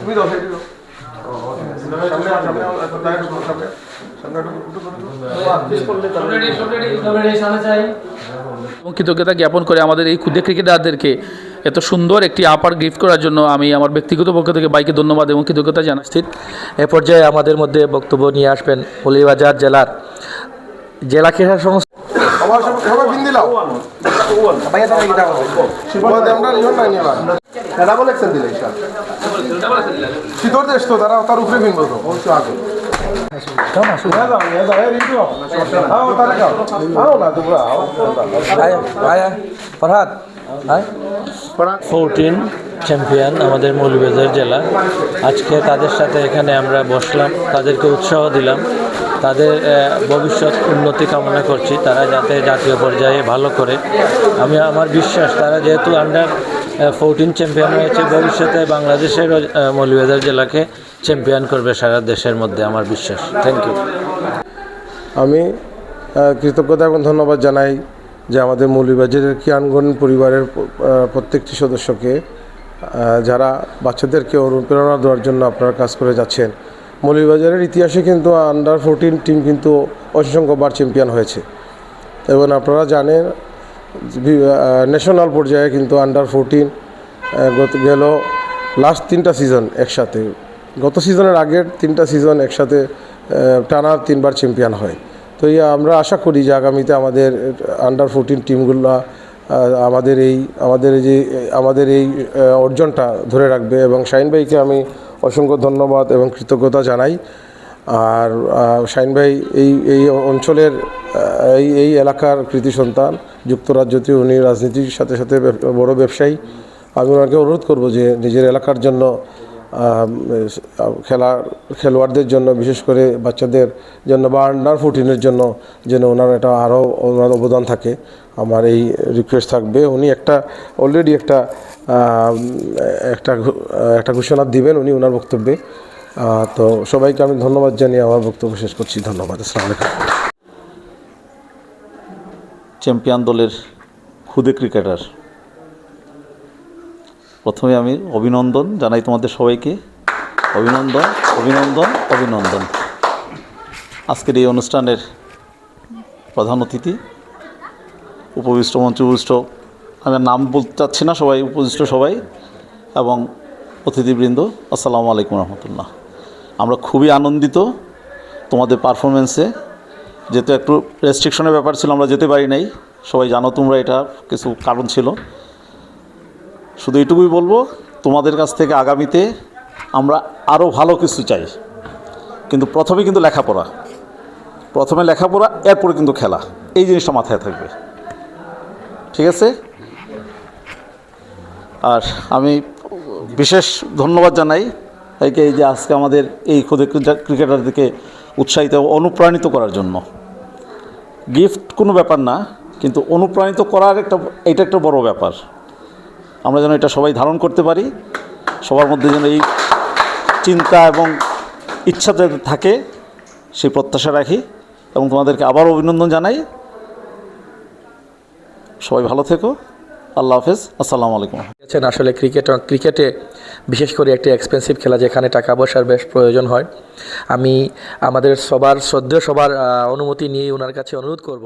তুমি দাও সেটি দাও কৃতজ্ঞতা জ্ঞাপন করে আমাদের এই ক্ষুদে ক্রিকেটারদেরকে এত সুন্দর একটি আপার গিফট করার জন্য আমি আমার ব্যক্তিগত পক্ষ থেকে বাইকে ধন্যবাদ এবং কৃতজ্ঞতা জানাচ্ছি। এ পর্যায়ে আমাদের মধ্যে বক্তব্য নিয়ে আসবেন মৌলিবাজার জেলার জেলা ক্রীড়া সংস্থা সব- সবাই বিন দিলাও শিববাদ আমরা ইহন নাই নিলাম ডাবল এক্সেল দিলে তারা তার উপরে তো, অবশ্য আগে। ফোরটিন চ্যাম্পিয়ন আমাদের মৌলভীবাজার জেলা। আজকে তাদের সাথে এখানে আমরা বসলাম, তাদেরকে উৎসাহ দিলাম। তাদের ভবিষ্যৎ উন্নতি কামনা করছি, তারা যাতে জাতীয় পর্যায়ে ভালো করে। আমি আমার বিশ্বাস, তারা যেহেতু আন্ডার ফোরটিন চ্যাম্পিয়ন হয়েছে ভবিষ্যতে, বাংলাদেশের মৌলভীবাজার জেলাকে চ্যাম্পিয়ন করবে সারা দেশের মধ্যে, আমার বিশ্বাস। থ্যাংক ইউ আমি কৃতজ্ঞতা এবং ধন্যবাদ জানাই যে আমাদের মৌলভীবাজারের কিয়ানগণ পরিবারের প্রত্যেকটি সদস্যকে যারা বাচ্চাদেরকে অনুপ্রেরণা দেওয়ার জন্য আপনারা কাজ করে যাচ্ছেন। মৌলভীবাজারের ইতিহাসে কিন্তু আন্ডার ফোরটিন টিম কিন্তু অসংখ্যবার চ্যাম্পিয়ন হয়েছে। এবং আপনারা জানেন ন্যাশনাল পর্যায়ে কিন্তু আন্ডার ফোরটিন গত গেল লাস্ট তিনটা সিজন একসাথে। গত সিজনের আগের তিনটা সিজন একসাথে টানা তিনবার চ্যাম্পিয়ন হয়। তো এই আমরা আশা করি যে আগামীতে আমাদের আন্ডার ফোরটিন টিমগুলো আমাদের এই, আমাদের যে, আমাদের এই অর্জনটা ধরে রাখবে। এবং শাইন ভাইকে আমি অসংখ্য ধন্যবাদ এবং কৃতজ্ঞতা জানাই। আর শাইন ভাই, এই এই অঞ্চলের এই এই এলাকার কৃতি সন্তান, যুক্তরাজ্যতে উনি রাজনীতির সাথে সাথে বড় ব্যবসায়ী। আমি ওনাকে অনুরোধ করব যে নিজের এলাকার জন্য খেলা খেলোয়াড়দের জন্য, বিশেষ করে বাচ্চাদের জন্য বা আন্ডার ফোরটিনের জন্য যেন ওনার এটা আরও ওনার অবদান থাকে। আমার এই রিকোয়েস্ট থাকবে। উনি একটা অলরেডি একটা একটা একটা ঘোষণা দিবেন উনি ওনার বক্তব্যে। তো সবাইকে আমি ধন্যবাদ জানিয়ে আমার বক্তব্য শেষ করছি। ধন্যবাদ। আসসালামু আলাইকুম। চ্যাম্পিয়ন দলের খুদে ক্রিকেটার। প্রথমে আমি অভিনন্দন জানাই তোমাদের সবাইকে। অভিনন্দন অভিনন্দন অভিনন্দন। আজকের এই অনুষ্ঠানের প্রধান অতিথি উপবিষ্ট মঞ্চ উপবিষ্ট, আমি নাম বলতে চাচ্ছি না, সবাই উপবিষ্ট সবাই এবং অতিথিবৃন্দ, আসসালামু আলাইকুম রহমতুল্লাহ। আমরা খুবই আনন্দিত তোমাদের পারফরমেন্সে যেহেতু একটু রেস্ট্রিকশনের ব্যাপার ছিল, আমরা যেতে পারি নাই। সবাই জানো তোমরা এটা কিছু কারণ ছিল। শুধু এটুকুই বলব, তোমাদের কাছ থেকে আগামীতে আমরা আরও ভালো কিছু চাই। কিন্তু প্রথমে কিন্তু লেখাপড়া। প্রথমে লেখাপড়া, এরপরে কিন্তু খেলা। এই জিনিসটা মাথায় থাকবে। ঠিক আছে? আর আমি বিশেষ ধন্যবাদ জানাই। একে এই যে আজকে আমাদের এই খুদে ক্রিকেটারদেরকে উৎসাহিত অনুপ্রাণিত করার জন্য। গিফট কোনো ব্যাপার না, কিন্তু অনুপ্রাণিত করার একটা, এটা একটা বড় ব্যাপার। আমরা যেন এটা সবাই ধারণ করতে পারি, সবার মধ্যে যেন এই চিন্তা এবং ইচ্ছা যাতে থাকে, সেই প্রত্যাশা রাখি এবং তোমাদেরকে আবার অভিনন্দন জানাই। সবাই ভালো থেকো। আল্লাহ হাফেজ। আসসালামু আলাইকুম। আছেন আসলে ক্রিকেট ক্রিকেটে বিশেষ করে একটি এক্সপেন্সিভ খেলা যেখানে টাকা পয়সার বেশ প্রয়োজন হয়। আমি আমাদের সবার, শ্রদ্ধেয় সবার অনুমতি নিয়ে ওনার কাছে অনুরোধ করব।